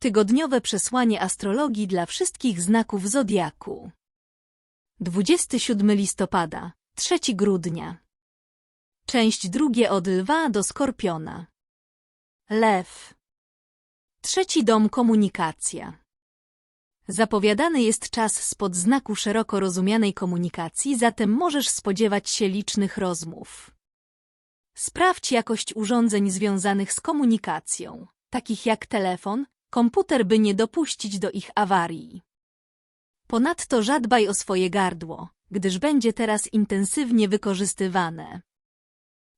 Tygodniowe przesłanie astrologii dla wszystkich znaków zodiaku. 27 listopada, 3 grudnia. Część drugie od lwa do skorpiona. Lew. Trzeci dom komunikacja. Zapowiadany jest czas spod znaku szeroko rozumianej komunikacji, zatem możesz spodziewać się licznych rozmów. Sprawdź jakość urządzeń związanych z komunikacją, takich jak telefon, komputer, by nie dopuścić do ich awarii. Ponadto zadbaj o swoje gardło, gdyż będzie teraz intensywnie wykorzystywane.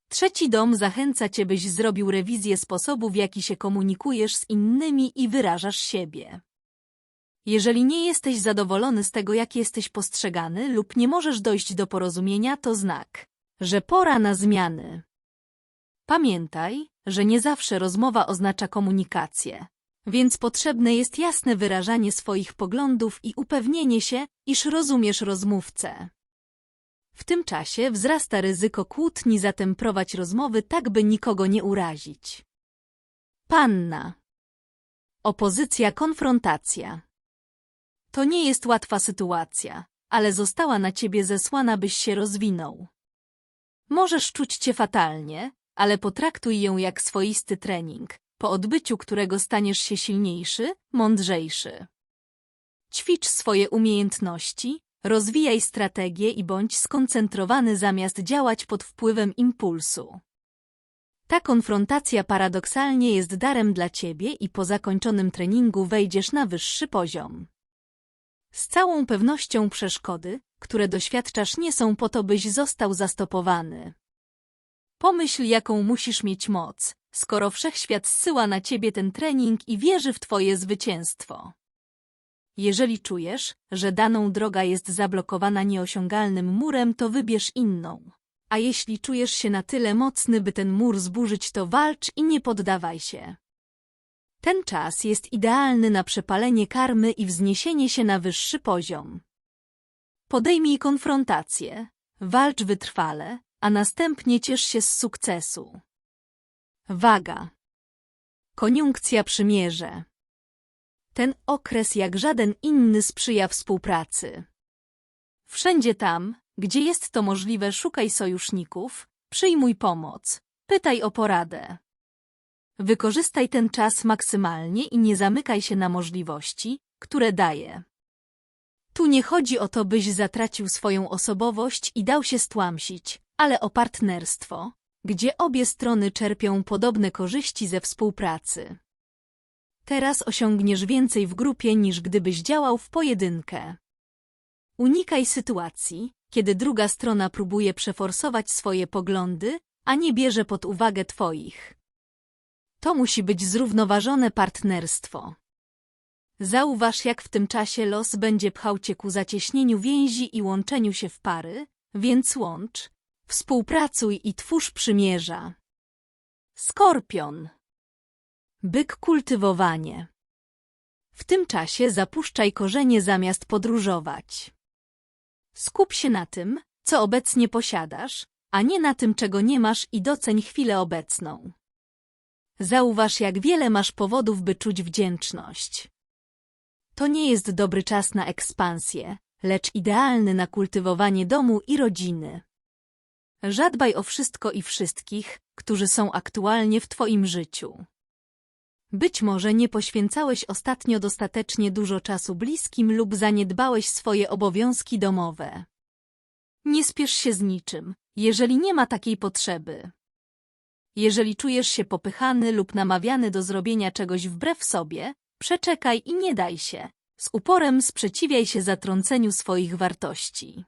Trzeci dom zachęca Cię, byś zrobił rewizję sposobu, w jaki się komunikujesz z innymi i wyrażasz siebie. Jeżeli nie jesteś zadowolony z tego, jak jesteś postrzegany lub nie możesz dojść do porozumienia, to znak, że pora na zmiany. Pamiętaj, że nie zawsze rozmowa oznacza komunikację, więc potrzebne jest jasne wyrażanie swoich poglądów i upewnienie się, iż rozumiesz rozmówcę. W tym czasie wzrasta ryzyko kłótni, zatem prowadź rozmowy tak, by nikogo nie urazić. Panna. Opozycja, konfrontacja. To nie jest łatwa sytuacja, ale została na ciebie zesłana, byś się rozwinął. Możesz czuć cię fatalnie, ale potraktuj ją jak swoisty trening, po odbyciu którego staniesz się silniejszy, mądrzejszy. Ćwicz swoje umiejętności, rozwijaj strategię i bądź skoncentrowany zamiast działać pod wpływem impulsu. Ta konfrontacja paradoksalnie jest darem dla ciebie i po zakończonym treningu wejdziesz na wyższy poziom. Z całą pewnością przeszkody, które doświadczasz nie są po to, byś został zastopowany. Pomyśl, jaką musisz mieć moc, skoro wszechświat zsyła na ciebie ten trening i wierzy w twoje zwycięstwo. Jeżeli czujesz, że daną droga jest zablokowana nieosiągalnym murem, to wybierz inną. A jeśli czujesz się na tyle mocny, by ten mur zburzyć, to walcz i nie poddawaj się. Ten czas jest idealny na przepalenie karmy i wzniesienie się na wyższy poziom. Podejmij konfrontację, walcz wytrwale, a następnie ciesz się z sukcesu. Waga. Koniunkcja przymierze. Ten okres jak żaden inny sprzyja współpracy. Wszędzie tam, gdzie jest to możliwe, szukaj sojuszników, przyjmuj pomoc, pytaj o poradę. Wykorzystaj ten czas maksymalnie i nie zamykaj się na możliwości, które daje. Tu nie chodzi o to, byś zatracił swoją osobowość i dał się stłamsić, ale o partnerstwo, gdzie obie strony czerpią podobne korzyści ze współpracy. Teraz osiągniesz więcej w grupie niż gdybyś działał w pojedynkę. Unikaj sytuacji, kiedy druga strona próbuje przeforsować swoje poglądy, a nie bierze pod uwagę twoich. To musi być zrównoważone partnerstwo. Zauważ, jak w tym czasie los będzie pchał cię ku zacieśnieniu więzi i łączeniu się w pary, więc łącz, współpracuj i twórz przymierza. Skorpion Byk kultywowanie W tym czasie zapuszczaj korzenie zamiast podróżować. Skup się na tym, co obecnie posiadasz, a nie na tym, czego nie masz i doceń chwilę obecną. Zauważ, jak wiele masz powodów, by czuć wdzięczność. To nie jest dobry czas na ekspansję, lecz idealny na kultywowanie domu i rodziny. Żadbaj o wszystko i wszystkich, którzy są aktualnie w Twoim życiu. Być może nie poświęcałeś ostatnio dostatecznie dużo czasu bliskim lub zaniedbałeś swoje obowiązki domowe. Nie spiesz się z niczym, jeżeli nie ma takiej potrzeby. Jeżeli czujesz się popychany lub namawiany do zrobienia czegoś wbrew sobie, przeczekaj i nie daj się. Z uporem sprzeciwiaj się zatrąceniu swoich wartości.